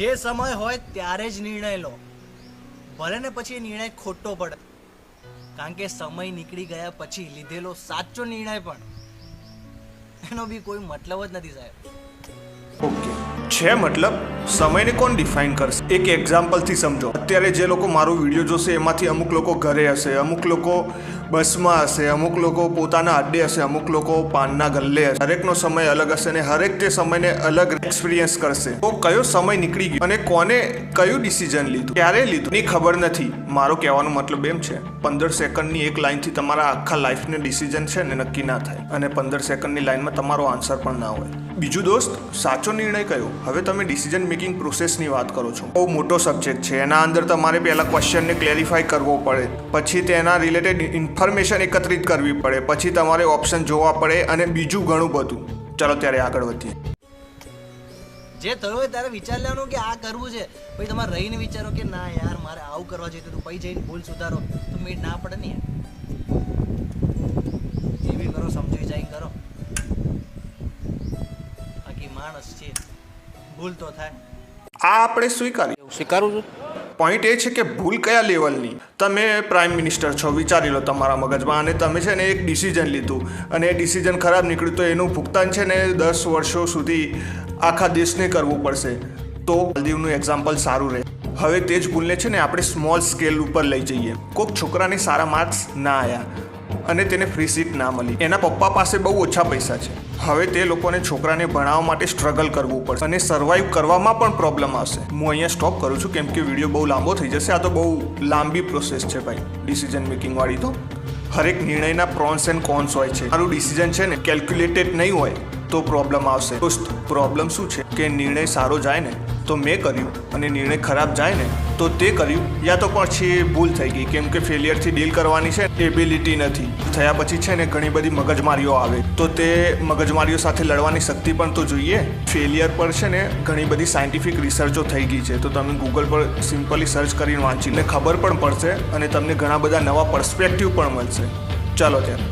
જે સમય હોય ત્યારે જ નિર્ણય લો. ભલે ને પછી નિર્ણય ખોટો પડે. કારણ કે સમય નીકળી ગયા પછી લીધેલો સાચો નિર્ણય પણ. એનો બી કોઈ મતલબ જ નથી સાહેબ. છે મતલબ? સમયને કોણ ડિફાઇન કરશે? એક એક્ઝામ્પલથી સમજો. અત્યારે જે લોકો મારો વીડિયો જોશે, એમાંથી અમુક લોકો ઘરે હશે, અમુક લોકો બસમાં હશે, અમુક લોકો પોતાના અડ્ડે હશે, અમુક લોકો પાનના ગલ્લે હશે. હરેકનો સમય અલગ હશે અને હરેક તે સમયને અલગ એક્સપિરિયન્સ કરશે. તો કયો સમય નીકળી ગયો અને કોને કયું ડિસિઝન લીધું? ક્યારે લીધું? ની ખબર નથી. મારો કહેવાનો મતલબ એમ છે, પંદર સેકન્ડની એક લાઇનથી તમારા આખા લાઈફને ડિસિઝન છે ને નક્કી ના થાય. અને પંદર સેકન્ડની લાઇનમાં તમારો આન્સર પણ ના હોય. બીજું દોસ્ત, સાચો નિર્ણય કયો? હવે તમે ડિસિઝન મેકિંગ પ્રોસેસની વાત કરો છો. બહુ મોટો સબ્જેક્ટ છે. એના અંદર તમારે પહેલાં ક્વેશ્ચનને ક્લેરિફાઈ કરવો પડે. પછી તેના રિલેટેડ ઇન્ફોર્મેશન એકત્રિત કરવી પડે. પછી તમારે ઓપ્શન જોવા પડે અને બીજું ઘણું બધું. ચલો ત્યારે આગળ વધીએ. જે થયું હોય ત્યારે વિચાર લેવાનું કે આ કરવું છે. પછી તમારે રહીને વિચારો કે ના યાર, મારે આવું કરવા જોઈએ તો પછી જઈને ભૂલ સુધારો. તો મેળ ના પડે ને જે બી કરો, સમજી વિચારી કરો. બાકી માણસ છે. ભૂલ તો થાય. આ આપણે સ્વીકારી સ્વીકારું છું? પોઈન્ટ એ છે કે ભૂલ કયા લેવલની તમે પ્રાઇમ મિનિસ્ટર છો વિચારી લો તમારા મગજમાં અને તમે છે ને એક ડિસિઝન લીધું. અને એ ડિસિઝન ખરાબ નીકળ્યું તો એનું ભુગતાન છે ને દસ વર્ષો સુધી આખા દેશને કરવું પડશે. તો માલદીવનું એક્ઝામ્પલ સારું રહે. હવે તે જ ભૂલને છે ને આપણે સ્મોલ સ્કેલ ઉપર લઈ જઈએ. કોઈક છોકરાને સારા માર્ક્સ ના આવ્યા અને તેને ફ્રી સીટ ના મળી. એના પપ્પા પાસે બહુ ઓછા પૈસા છે. હવે તે લોકોને છોકરાને ભણાવવા માટે સ્ટ્રગલ કરવું પડશે અને સર્વાઈવ કરવામાં પણ પ્રોબ્લેમ આવશે. હું અહીંયા સ્ટોપ કરું છું કેમ કે વીડિયો બહુ લાંબો થઈ જશે. આ તો બહુ લાંબી પ્રોસેસ છે ભાઈ ડિસિઝન મેકિંગ વાળી તો. હરેક નિર્ણયના પ્રોન્સ એન્ડ કોન્સ હોય છે. મારું ડિસિઝન છે ને કેલ્ક્યુલેટેડ નહીં હોય તો પ્રોબ્લેમ આવશે. દોસ્ત પ્રોબ્લેમ શું છે? કે નિર્ણય સારો જાય ને તો મેં કર્યું અને નિર્ણય ખરાબ જાય ને તો તે કર્યું. યા તો પછી ભૂલ થઈ ગઈ, કેમ કે ફેલિયરથી ડીલ કરવાની છે એબિલિટી નથી. થયા પછી છે ને ઘણી બધી મગજમારીઓ આવે. તો તે મગજમારીઓ સાથે લડવાની શક્તિ પણ તો જોઈએ. ફેલિયર પર છે ને ઘણી બધી સાયન્ટિફિક રિસર્ચો થઈ ગઈ છે. તો તમે ગૂગલ પર સિમ્પલી સર્ચ કરીને વાંચીને ખબર પણ પડશે અને તમને ઘણા બધા નવા પર્સપેક્ટિવ પણ મળશે. ચાલો ત્યારે.